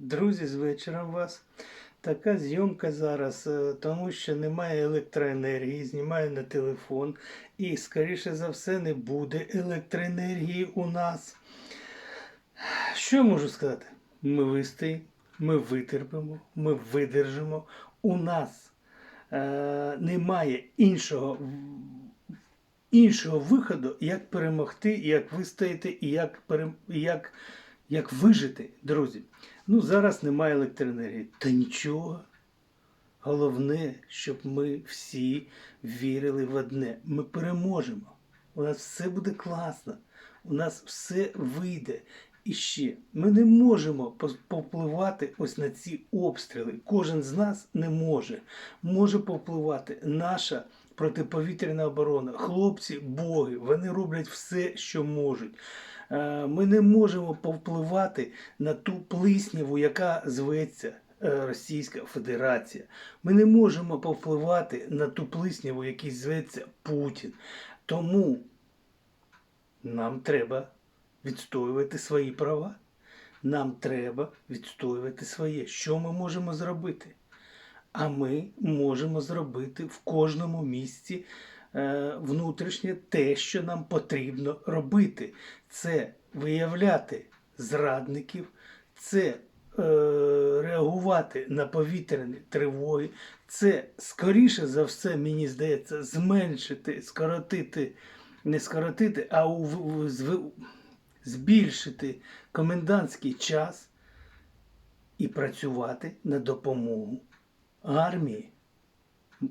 Друзі, з вечором вас. Така зйомка зараз, е, тому що немає електроенергії, знімаю на телефон. І, скоріше за все, не буде електроенергії у нас. Що я можу сказати? Ми вистоїмо, ми витерпимо, ми видержимо. У нас е, немає іншого, іншого виходу, як перемогти, як вистояти і як, як, як вижити, друзі. Ну, зараз немає електроенергії. Та нічого. Головне, щоб ми всі вірили в одне. Ми переможемо. У нас все буде класно. У нас все вийде. І ще ми не можемо повпливати ось на ці обстріли. Кожен з нас не може. Може повпливати наша протиповітряна оборона. Хлопці, боги, вони роблять все, що можуть. Е, Ми не можемо повпливати на ту плисняву, яка зветься е, Російська Федерація. Ми не можемо повпливати на ту плисняву, який зветься Путін. Тому нам треба відстоювати свої права. Нам треба відстоювати своє. Що ми можемо зробити? А ми можемо зробити в кожному місці внутрішнє те, що нам потрібно робити. Це виявляти зрадників, це е, реагувати на повітряні тривоги, це скоріше за все, мені здається, зменшити, скоротити, не скоротити, а збільшити комендантський час і працювати на допомогу армії.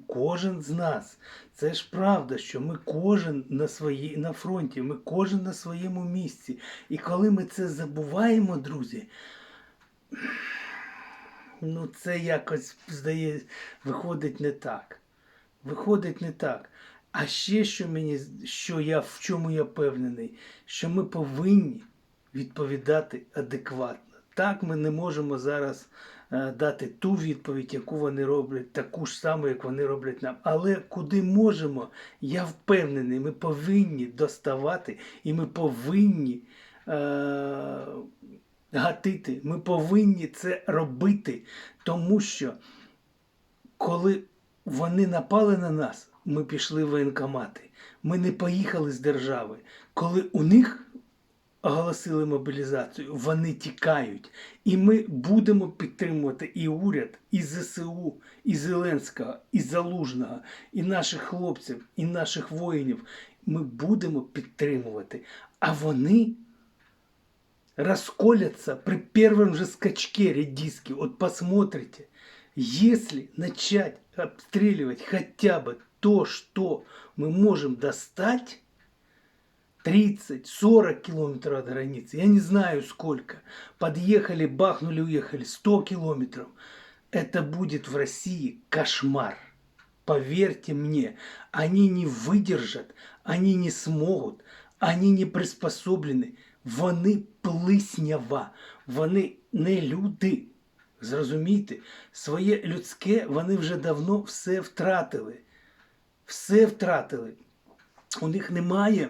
Кожен з нас. Це ж правда, що ми кожен на своїй на фронті, ми кожен на своєму місці. І коли ми це забуваємо, друзі, ну це якось здає, виходить не так. Виходить не так. А ще що мені, що я в чому я впевнений, що ми повинні відповідати адекватно. Так, ми не можемо зараз е, дати ту відповідь, яку вони роблять, таку ж саму, як вони роблять нам. Але куди можемо, я впевнений, ми повинні доставати і ми повинні е, гатити. Ми повинні це робити, тому що коли вони напали на нас, ми пішли в воєнкомати. Ми не поїхали з держави. Коли у них оголосили мобілізацію, вони тікають. І ми будемо підтримувати і уряд, і ЗСУ, і Зеленського, і Залужного, і наших хлопців, і наших воїнів. Ми будемо підтримувати. А вони расколятся при первом же скачке редиски. Вот посмотрите, если начать обстреливать хотя бы то, что мы можем достать, 30-40 километров от границы, я не знаю сколько, подъехали, бахнули, уехали, 100 километров, это будет в России кошмар. Поверьте мне, они не выдержат, они не смогут, они не приспособлены, вони плиснява, вони не люди. Зрозумійте, своє людське вони вже давно все втратили. Все втратили. У них немає,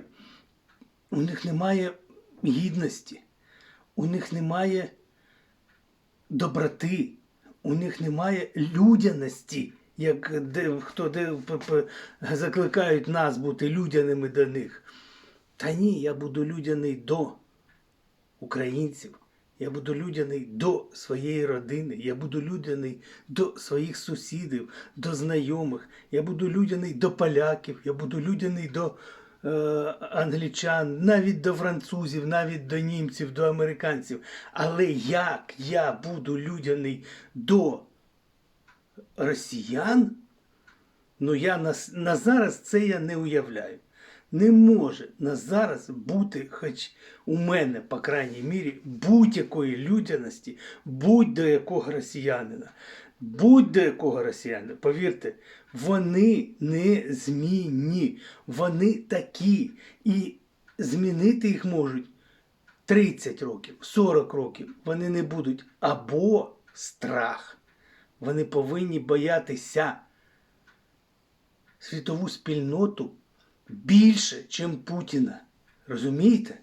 У них немає гідності, у них немає доброти, у них немає людяності, як де, хто де закликають нас бути людяними до них. Та ні, я буду людяний до українців. Я буду людяний до своєї родини, я буду людяний до своїх сусідів, до знайомих, я буду людяний до поляків, я буду людяний до англічан, навіть до французів, навіть до німців, до американців. Але як я буду людяний до росіян, ну я на, на зараз це я не уявляю. Не може на зараз бути, хоч у мене, по крайній мірі, будь-якої людяності, будь-до якого росіянина. Будь-до якого росіянина, повірте, вони не змінні, вони такі. І змінити їх можуть 30 років, 40 років. Вони не будуть. Або страх. Вони повинні боятися світову спільноту більше, ніж Путіна. Розумієте?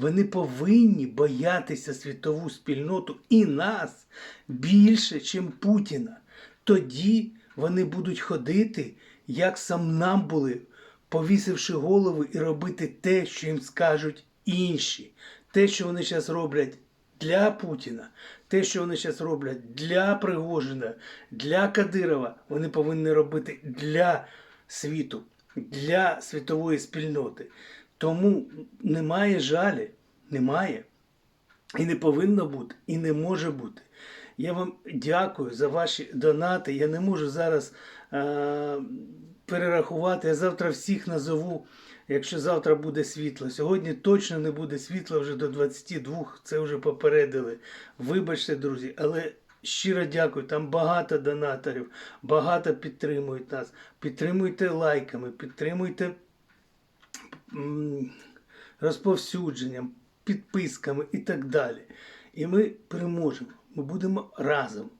Вони повинні боятися світову спільноту і нас більше, чим Путіна. Тоді вони будуть ходити, як сам нам були, повісивши голови і робити те, що їм скажуть інші. Те, що вони зараз роблять для Путіна, те, що вони зараз роблять для Пригожина, для Кадирова, вони повинні робити для світу, для світової спільноти. Тому немає жалі, немає. І не повинно бути, і не може бути. Я вам дякую за ваші донати. Я не можу зараз е- перерахувати. Я завтра всіх назову, якщо завтра буде світло. Сьогодні точно не буде світла вже до 22, це вже попередили. Вибачте, друзі, але щиро дякую. Там багато донаторів, багато підтримують нас. Підтримуйте лайками, підтримуйте розповсюдженням, підписками і так далі. І ми переможемо. Ми будемо разом.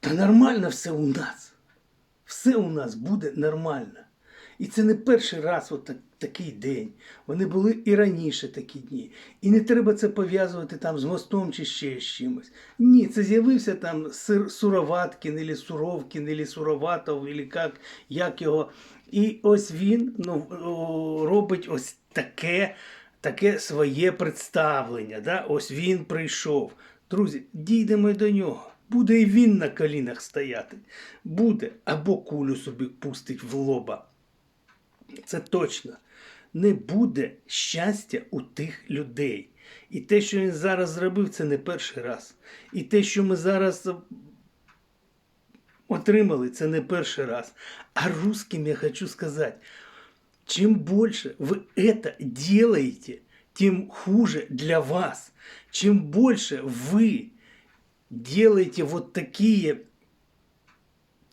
Та нормально все у нас. Все у нас буде нормально. І це не перший раз от так, такий день. Вони були і раніше такі дні. І не треба це пов'язувати там з мостом чи ще з чимось. Ні, це з'явився там Сир, Суроваткін, або Суровкін, або Суроватов, або як, як його. І ось він ну, робить ось таке, таке своє представлення. Да? Ось він прийшов. Друзі, дійдемо до нього. Буде і він на колінах стояти. Буде або кулю собі пустить в лоба. Це точно. Не буде щастя у тих людей. І те, що він зараз зробив, це не перший раз. І те, що ми зараз отримали, це не перший раз. А русским я хочу сказати, чем больше вы это делаете, тем хуже для вас. Чем больше вы делаете вот такие,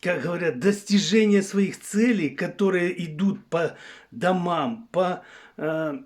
как говорят, достижения своих целей, которые идут по домам, по э,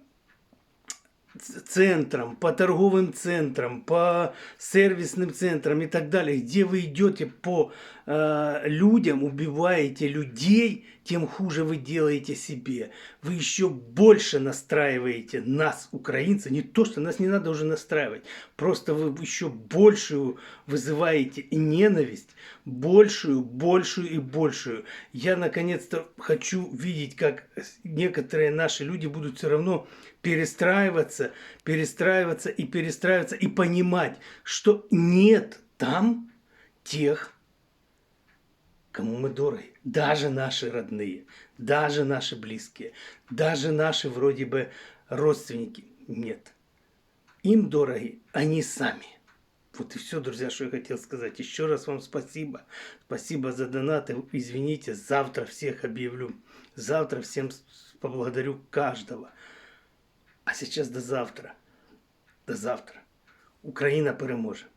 центрам, по торговым центрам, по сервисным центрам и так далее, где вы идете по э, людям, убиваете людей, тем хуже вы делаете себе. Вы еще больше настраиваете нас, украинцев, не то, что нас не надо уже настраивать, просто вы еще большую вызываете ненависть, большую, большую и большую. Я наконец-то хочу видеть, как некоторые наши люди будут все равно перестраиваться, перестраиваться и перестраиваться и понимать, что нет там тех, кому мы дороги. Даже наши родные, даже наши близкие, даже наши вроде бы родственники. Нет. Им дороги они сами. Вот и все, друзья, что я хотел сказать. Еще раз вам спасибо. Спасибо за донаты. Извините, завтра всех объявлю. Завтра всем поблагодарю каждого. А сейчас до завтра. До завтра. Україна переможе.